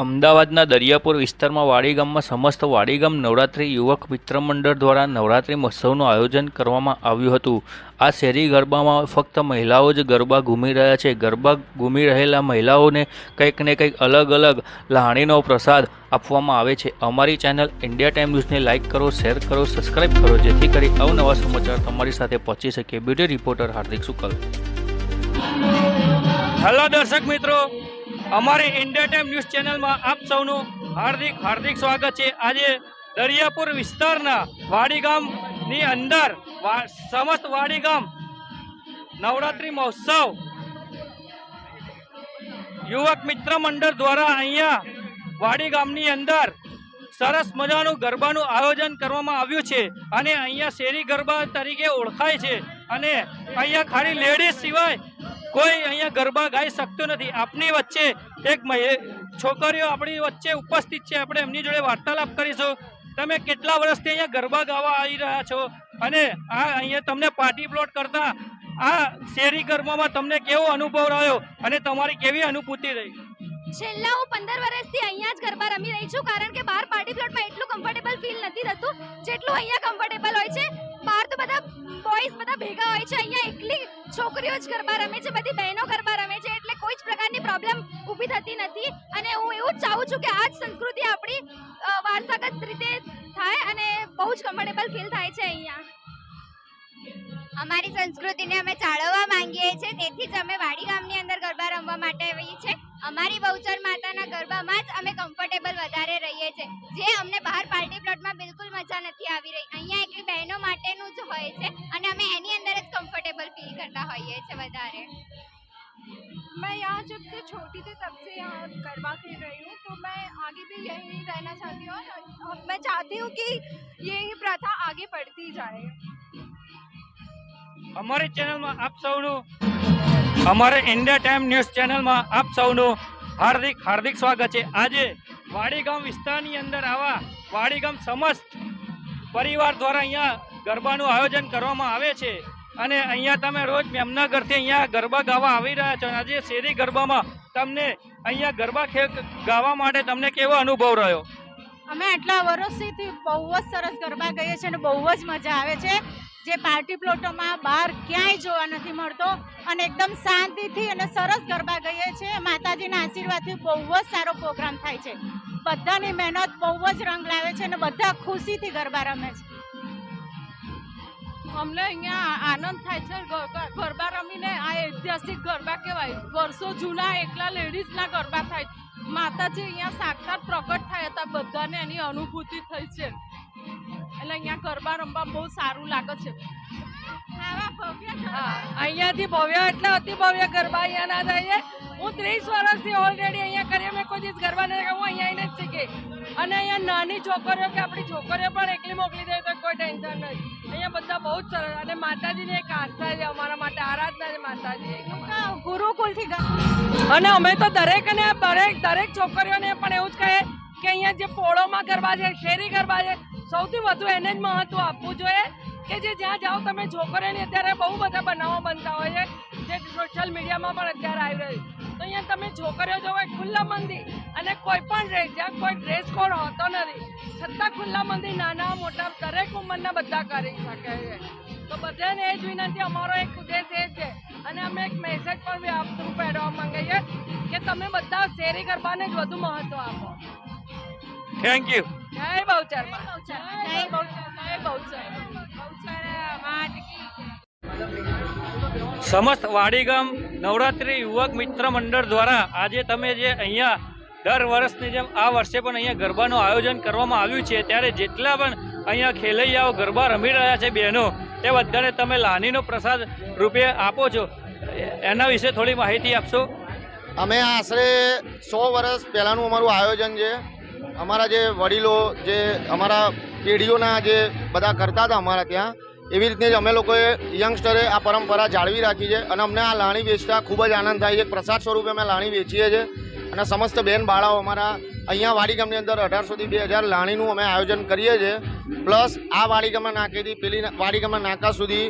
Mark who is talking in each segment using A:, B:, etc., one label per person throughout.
A: અમદાવાદના દરિયાપુર વિસ્તારમાં વાડી ગામમાં સમસ્ત વાડીગામ નવરાત્રી નવરાત્રિ યુવક મિત્ર મંડળ દ્વારા નવરાત્રિ મહોત્સવનું આયોજન કરવામાં આવ્યું હતું. આ શેરી ગરબામાં ફક્ત મહિલાઓ જ ગરબા ઘૂમી રહ્યા છે. ગરબા ઘૂમી રહેલા મહિલાઓને કંઈક ને કંઈક અલગ અલગ લહાણીનો પ્રસાદ આપવામાં આવે છે. અમારી ચેનલ ઇન્ડિયા ટાઈમ ન્યૂઝને લાઇક કરો, શેર કરો, સબસ્ક્રાઇબ કરો, જેથી કરી અવનવા સમાચાર તમારી સાથે પહોંચી શકે. Beauty reporter Hardik Shukla. Hello દર્શક મિત્રો, અમારી ઇન્ડિયા ટાઈમ ન્યૂઝ ચેનલમાં આપ સૌનું હાર્દિક હાર્દિક સ્વાગત છે. આજે દરિયાપુર વિસ્તારના વાડી ગામની અંદર સમસ્ત વાડી ગામ નવરાત્રિ મહોત્સવ યુવક મિત્ર મંડળ દ્વારા અહીંયા વાડી ગામની અંદર સરસ મજાનું ગરબાનું આયોજન કરવામાં આવ્યું છે અને અહીંયા શેરી ગરબા તરીકે ઓળખાય છે અને અહીંયા ખાલી લેડીઝ સિવાય કોઈ અહીંયા ગરબા ગાઈ શકતું નથી. આપની વચ્ચે એક છોકરીઓ આપણી વચ્ચે ઉપસ્થિત છે. આપણે એમની જોડે વાર્તાલાપ કરીશું. તમે કેટલા વર્ષથી અહીંયા ગરબા ગાવા આવી રહ્યા છો? અને આ અહીંયા તમને પાર્ટી પ્લોટ કરતા આ શેરી ગરબામાં તમને કેવો અનુભવ રહ્યો? અને તમારી કેવી અનુભૂતિ રહી?
B: છેલ્લા હું પંદર વર્ષથી અહીંયા જ ગરબા રમી રહી છું, કારણ કે બહાર પાર્ટી પ્લોટમાં એટલું કમ્ફર્ટેબલ ફીલ નથી થતું જેટલું અહીંયા કમ્ફર્ટેબલ હોય છે. બહાર તો બધા બોયઝ બધા ભેગા હોય છે, અહીંયા એકલી છોકરીઓ જ ગરબા રમે છે, બધી બહેનો ગરબા રમે છે, એટલે કોઈ જ પ્રકારની પ્રોબ્લેમ ઊભી થતી નથી. અને હું એવું ચાહું છું કે આ જ સંસ્કૃતિ આપણી વારસાગત રીતે થાય અને બહુ જ કમ્ફર્ટેબલ ફીલ થાય છે અહીંયા.
C: અમારી સંસ્કૃતિને અમે જાળવવા માંગીએ છીએ, તેથી જ અમે વાડી ગામની અમારી બહુચર માતાના ગરબામાં જ અમે કમ્ફર્ટેબલ વધારે રહીએ છીએ જે અમને બહાર પાર્ટી પ્લોટમાં બિલકુલ મજા નથી આવી રહી અહીંયા એકલી બહેનો માટેનું જ હોય છે અને અમે એની અંદર જ કમ્ફર્ટેબલ ફીલ કરતા હોઈએ છીએ વધારે
B: मैं यहाँ जब से छोटी थी तब से यहाँ गरबा खेल रही हूँ तो मैं आगे भी यही रहना चाहती हूँ और मैं चाहती हूँ कि ये प्रथा आगे बढ़ती जाए
A: અમારી ચેનલમાં આપ સૌનું અમારે ઇન્ડિયા ટાઈમ ન્યૂઝ ચેનલમાં આપ સૌનું હાર્દિક હાર્દિક સ્વાગત છે. આજે વાડીગામ વિસ્તારની અંદર આવા વાડીગામ સમસ્ત પરિવાર દ્વારા અહીંયા ગરબાનું આયોજન કરવામાં આવે છે. અને અહીંયા તમે રોજ મેમનગરથી અહીંયા ગરબા ગાવા આવી રહ્યા છો. આજે શેરી ગરબામાં તમને અહીંયા ગરબા ગાવા માટે તમને કેવો અનુભવ રહ્યો?
D: અમે આટલા વર્ષથી બહુ જ સરસ ગરબા ગઈએ છીએ અને બહુ જ મજા આવે છે. જે પાર્ટી પ્લોટોમાં બહાર ક્યાંય જોવા નથી મળતો અને એકદમ શાંતિથી અને સરસ ગરબા ગઈએ છીએ. માતાજીના આશીર્વાદથી બહુ જ સારો પ્રોગ્રામ થાય છે. બધાની મહેનત બહુ જ રંગ લાવે છે અને બધા ખુશીથી ગરબા રમે છે.
E: અમને અહીંયા આનંદ થાય છે. ગરબા- રમીને આ ઐતિહાસિક ગરબા કહેવાય. વર્ષો જૂના એકલા લેડીઝના ગરબા થાય. માતાજી અહીંયા સાક્ષાત પ્રગટ થયા હતા. બધાને એની અનુભૂતિ થઈ છે. એટલે અહીંયા ગરબા રમવા બહુ સારું લાગે છે. હા અહીંયાથી ભવ્ય એટલે અતિ ભવ્ય ગરબા અહીંયા ના થાય. હું ત્રીસ વર્ષથી ઓલરેડી અહીંયા કરીએ મેં કોઈ દિવસ ગરબા નથી હું અહીંયા આવીને જ શીખી. અને અહીંયા નાની છોકરીઓ કે આપણી છોકરીઓ પણ એકલી મોકલી દે તો કોઈ ટેન્શન નથી અહીંયા બધા બહુ જ સરસ અને માતાજીની એક આસ્થા છે અમારા માટે આરાધના છે માતાજી
D: ગુરુકુલથી
E: અને અમે તો દરેક અને દરેક દરેક છોકરીઓને પણ એવું જ કહે કે અહીંયા જે પોળોમાં ગરબા છે શેરી ગરબા છે સૌથી વધુ એને જ મહત્વ આપવું જોઈએ કે જે જ્યાં જાઓ તમે છોકરીઓને અત્યારે બહુ બધા બનાવો બનતા હોય છે. જે સોશિયલ મીડિયામાં પણ અત્યારે આવી રહ્યું. તો અહીંયા તમે છોકરીઓ જોવો ખુલ્લા મંદી અને કોઈ પણ ડ્રેસ જ્યાં કોઈ ડ્રેસ કોડ હોતો નથી. છતાં ખુલ્લા મંદી નાના મોટા દરેક ઉંમરના બધા કરી શકે છે. તો બધાને એ જ વિનંતી, અમારો એક ઉદ્દેશ એ છે અને અમે એક મેસેજ પણ આપ થ્રુ પહેરવા માંગીએ કે તમે બધા શેરી ગરબાને જ વધુ મહત્વ આપો.
A: થેન્ક યુ
E: જય બહુચર જય બહુચર.
A: સમસ્ત વાડીગામ નવરાત્રિ યુવક મિત્ર મંડળ દ્વારા આજે તમે જે અહીંયા દર વર્ષની જેમ આ વર્ષે પણ અહીંયા ગરબાનું આયોજન કરવામાં આવ્યું છે ત્યારે જેટલા પણ અહીંયા ખેલૈયાઓ ગરબા રમી રહ્યા છે બહેનો તે બધાને તમે લાનીનો પ્રસાદ રૂપે આપો છો. એના વિશે થોડી માહિતી આપશો?
F: અમે આશરે સો વર્ષ પહેલાંનું અમારું આયોજન છે. અમારા જે વડીલો, જે અમારા પેઢીઓના જે બધા કરતા હતા અમારા ત્યાં, એવી રીતે જ અમે લોકોએ યંગસ્ટરે આ પરંપરા જાળવી રાખી છે અને અમને આ લાણી વેચતા ખૂબ જ આનંદ થાય છે. પ્રસાદ સ્વરૂપે અમે લાણી વેચીએ છીએ અને સમસ્ત બેન બાળાઓ અમારા અહીંયા વાડીગામની અંદર અઢારસોથી બે હજાર લાણીનું અમે આયોજન કરીએ છીએ. પ્લસ આ વાડી નાકેથી પેલી ના- નાકા સુધી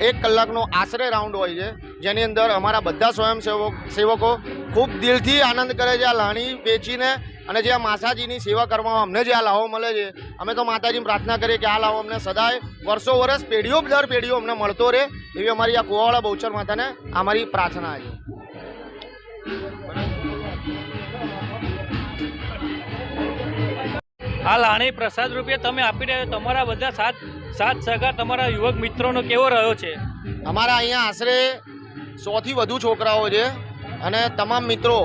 F: એક કલાકનો આશરે રાઉન્ડ હોય છે, જેની અંદર અમારા બધા સ્વયંસેવક સેવકો ખૂબ દિલથી આનંદ કરે છે આ લાણી વેચીને અને જે આ માસાજીની સેવા કરવામાં અમને જે આ લાવો મળે છે, અમે તો માતાજીને પ્રાર્થના કરીએ કે આ લાવો અમને સદાય વર્ષો વર્ષ પેઢીઓ દર પેઢીઓ અમને મળતો રહે, એવી અમારી આ કુવાવાળા બહુચર માતાને અમારી પ્રાર્થના છે.
A: આ લાણી પ્રસાદ રૂપે તમે આપી રહ્યા તમારા બધા સાત સાત સગા તમારા યુવક મિત્રોનો કેવો રહ્યો છે?
F: અમારા અહીંયા આશરે સોથી વધુ છોકરાઓ છે અને તમામ મિત્રો,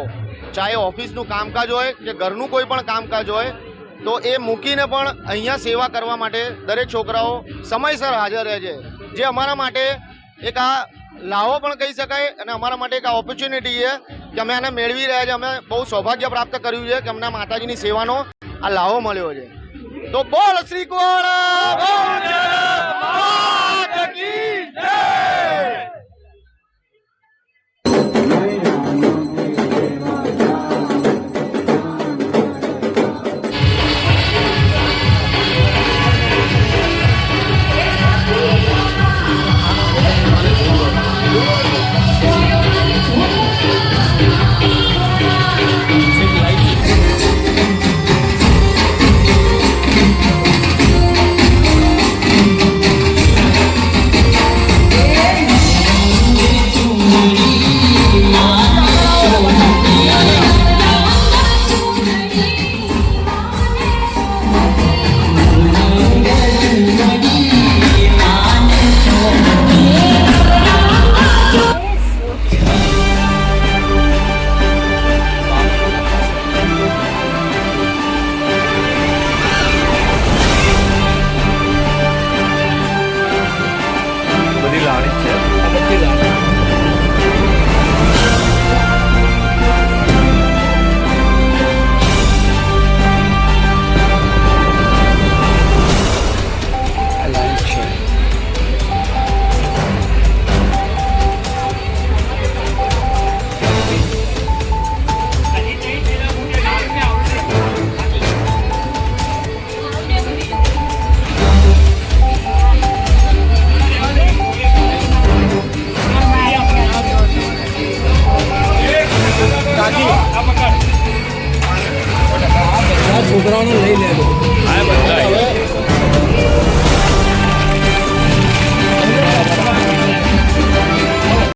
F: ચાહે ઓફિસનું કામકાજ હોય કે ઘરનું કોઈ પણ કામકાજ હોય, તો એ મૂકીને પણ અહીંયા સેવા કરવા માટે દરેક છોકરાઓ સમયસર હાજર રહે છે. જે અમારા માટે એક આ લાવો પણ કહી શકાય અને અમારા માટે એક આ ઓપોર્ચ્યુનિટી છે કે અમે આને મેળવી રહ્યા છે. અમે બહુ સૌભાગ્ય પ્રાપ્ત કર્યું છે કે અમને માતાજીની સેવાનો આ લાવો મળ્યો છે. તો બોલ શ્રી કુવાડા